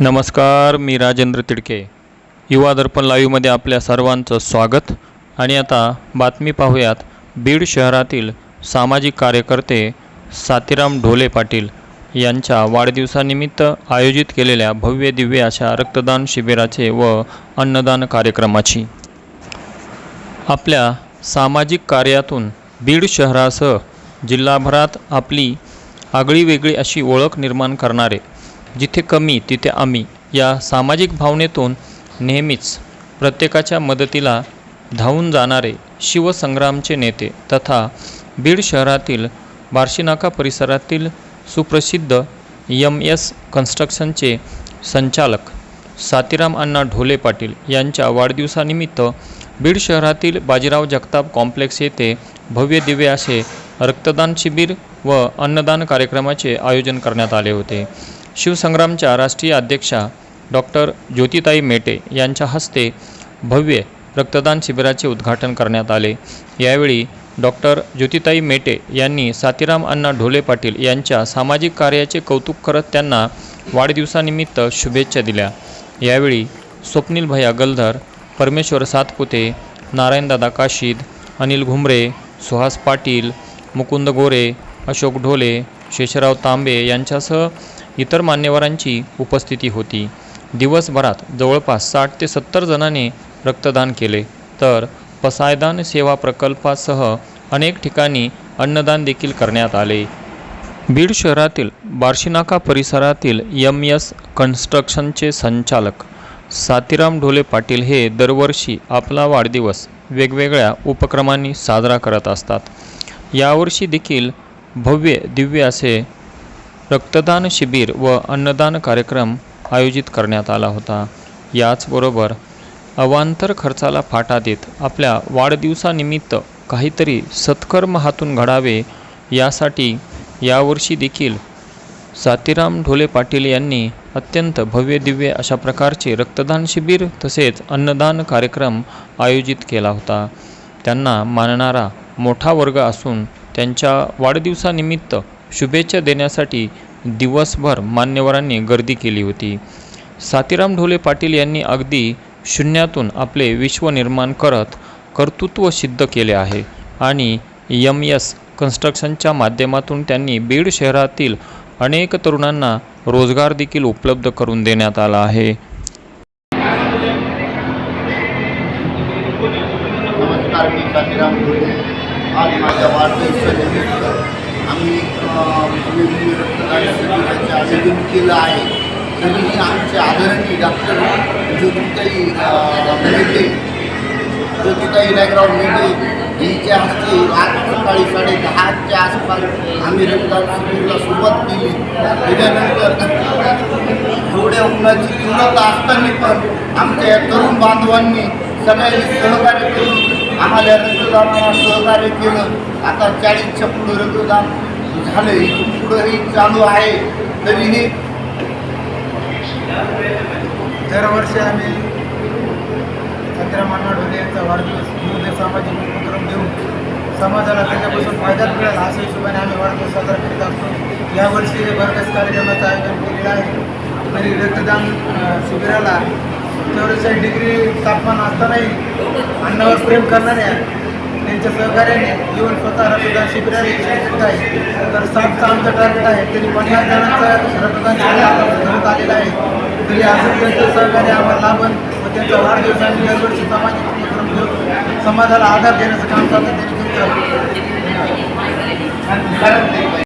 नमस्कार मी राजेंद्र तिडके. युवा दर्पण लाईव्हमध्ये आपल्या सर्वांचं स्वागत. आणि आता बातमी पाहूयात. बीड शहरातील सामाजिक कार्यकर्ते सातीराम ढोले पाटील यांच्या वाढदिवसानिमित्त आयोजित केलेल्या भव्य दिव्य अशा रक्तदान शिबिराचे व अन्नदान कार्यक्रमाची. आपल्या सामाजिक कार्यातून बीड शहरासह जिल्हाभरात आपली आगळी वेगळी अशी ओळख निर्माण करणारे जिथे कमी तिथे आम्ही या सामाजिक भावनेतून नेहमीच प्रत्येकाच्या मदतीला धावून जाणारे शिवसंग्रामचे नेते तथा बीड शहरातील बार्शीनाका परिसरातील सुप्रसिद्ध यम एस कन्स्ट्रक्शनचे संचालक सातीराम अण्णा ढोले पाटील यांच्या वाढदिवसानिमित्त बीड शहरातील बाजीराव जगताप कॉम्प्लेक्स येथे भव्य दिव्य असे रक्तदान शिबिर व अन्नदान कार्यक्रमाचे आयोजन करण्यात आले होते. शिवसंग्रामच्या राष्ट्रीय अध्यक्षा डॉक्टर ज्योतिताई मेटे यांच्या हस्ते भव्य रक्तदान शिबिराचे उद्घाटन करण्यात आले. यावेळी डॉक्टर ज्योतिताई मेटे यांनी सातीराम अण्णा ढोले पाटील यांच्या सामाजिक कार्याचे कौतुक करत त्यांना वाढदिवसानिमित्त शुभेच्छा दिल्या. यावेळी स्वप्नील भैया गलधर परमेश्वर सातपुते नारायणदादा काशीद अनिल घुमरे सुहास पाटील मुकुंद गोरे अशोक ढोले शेषराव तांबे यांच्यासह इतर मान्यवरांची उपस्थिती होती. दिवसभरात जवळपास साठ ते सत्तर जणांनी रक्तदान केले. तर पसायदान सेवा प्रकल्पासह अनेक ठिकाणी अन्नदान देखील करण्यात आले. बीड शहरातील बार्शीनाका परिसरातील एम एस कन्स्ट्रक्शनचे संचालक सातीराम ढोले पाटील हे दरवर्षी आपला वाढदिवस वेगवेगळ्या उपक्रमांनी साजरा करत असतात. यावर्षी देखील भव्य दिव्य असे रक्तदान शिबिर व अन्नदान कार्यक्रम आयोजित करण्यात आला होता. याचबरोबर अवांतर खर्चाला फाटा देत आपल्या वाढदिवसानिमित्त काहीतरी सत्कर्म हातून घडावे यासाठी यावर्षी देखील सातीराम ढोले पाटील यांनी अत्यंत भव्य दिव्य अशा प्रकारचे रक्तदान शिबिर तसेच अन्नदान कार्यक्रम आयोजित केला होता. त्यांना मानणारा मोठा वर्ग असून त्यांच्या वाढदिवसानिमित्त शुभेच्छा देण्यासाठी दिवसभर मान्यवरांनी गर्दी केली होती. सातीराम ढोले पाटील यांनी अगदी शून्यातून आपले विश्व निर्माण करत कर्तृत्व सिद्ध केले आहे आणि यम एस कन्स्ट्रक्शनच्या माध्यमातून त्यांनी बीड शहरातील अनेक तरुणांना रोजगार देखील उपलब्ध करून देण्यात आला आहे. नमस्कार मी काशीराम ढोले. आज माझ्या वाढदिवसानिमित्त आम्ही अं, आयोजन केलं आहे. तरीही आमचे आदरणीय डॉक्टर ज्योतिताई मेटे ज्योतिताई नायकराव मेटे यांच्या हस्ते आज सकाळी साडे दहाच्या आसपास आम्ही रक्तदान शिबिरला सुरुवात केली. त्याच्यानंतर एवढ्या उन्हाची तीव्रता असताना पण आमच्या तरुण बांधवांनी सगळ्यांनी सहकार्य करून आम्हाला रक्तदानाला सहकार्य केलं. आता चाळीसच्या पुढं रक्तदान झालं. इथून पुढंही चालू आहे. तरीही दरवर्षी आम्ही चंद्रमाना ढोले यांचा वाढदिवस विविध सामाजिक उपक्रम देऊन समाजाला त्याच्यापासून फायदा मिळेल अशा हिशोबाने आम्ही वाढदिवस साजरा करीत असतो. यावर्षी हे भरगस कार्यक्रमाचं आयोजन केलेलं आहे. आणि रक्तदान शिबिराला चौवेचाळीस डिग्री तापमान असतानाही अन्नावर प्रेम करणाऱ्या त्यांच्या सहकार्याने जीवन स्वतः रक्तदान शिबिराला यशस्वी आहे. तर सातचा आमचं टार्गेट आहे. तरी पन्नास जणांचा रक्तदान शिबिर आता आलेला आहे. तरी असं त्यांचं सहकार्य आम्हाला लाभन व त्यांचा वाढदिवस आम्ही दरवर्षी सामाजिक उपक्रम घेऊन समाजाला आधार देण्याचं काम चालतं त्यांनी